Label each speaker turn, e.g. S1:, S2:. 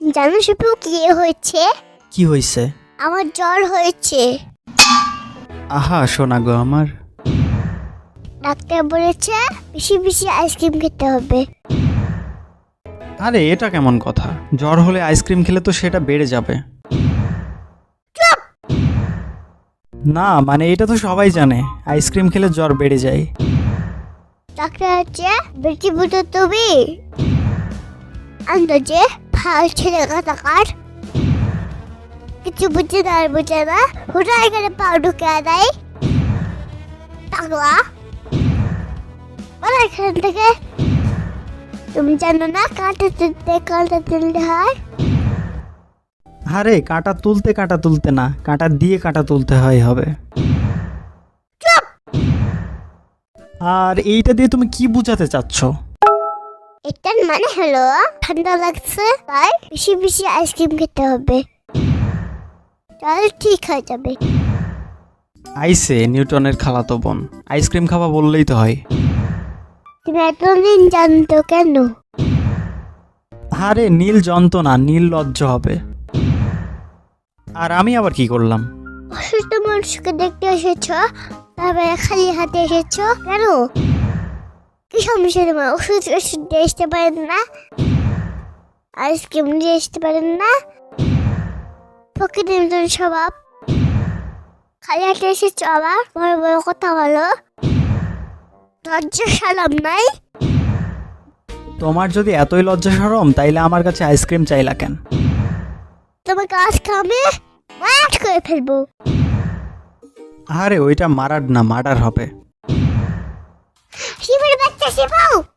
S1: জানো শিপু কি হয়েছে?
S2: কি হয়েছে?
S1: আমার জ্বর হয়েছে।
S2: আহা শোনা গো আমার।
S1: ডাক্তার বলেছে বেশি বেশি আইসক্রিম খেতে হবে।
S2: আরে এটা কেমন কথা? জ্বর হলে আইসক্রিম খেলে তো সেটা বেড়ে যাবে। না মানে এটা তো সবাই জানে আইসক্রিম খেলে জ্বর বেড়ে যায়।
S1: ডাক্তার হচ্ছে বেশি বুঝো তুমি। আন্দাজে ভালো ছেলে কাটাকার কিছু বুঝে না বুঝে না হুটাই করে পা ঢুকে দেয় পাগলা বলো এখান থেকে তুমি জানো না কাঁটা তুলতে কাঁটা তুলতে হয়
S2: আরে কাঁটা তুলতে কাঁটা তুলতে না কাঁটা দিয়ে কাঁটা তুলতে হয় হবে আর এইটা দিয়ে তুমি কি বুঝাতে চাচ্ছ
S1: এটার মানে হলো ঠান্ডা লাগছে তাই বেশি বেশি আইসক্রিম খেতে হবে। তাহলে ঠিক হয়ে যাবে।
S2: আইসে নিউটনের খালাতো বোন। আইসক্রিম খাওয়া বললেই তো হয়।
S1: তুমি এতদিন জানতো কেন?
S2: আরে নীল যন্ত্রণা নীল লজ্জ হবে। আর আমি আবার কি করলাম?
S1: অসুস্থ মানুষকে দেখতে এসেছ তারপরে খালি হাতে এসেছ কেন? সমস্যা তোমার ওষুধ ওষুধ দিয়ে আসতে পারেন না আইসক্রিম দিয়ে আসতে পারেন না প্রকৃতির মতন স্বভাব খালি হাতে এসেছ আবার বড় বড় কথা বলো লজ্জা সালাম নাই
S2: তোমার যদি এতই লজ্জা সরম তাইলে আমার কাছে আইসক্রিম চাইলা কেন?
S1: তোমাকে আজকে আমি মাঠ করে ফেলব?
S2: আরে ওইটা মারার না মার্ডার হবে।
S1: impossible!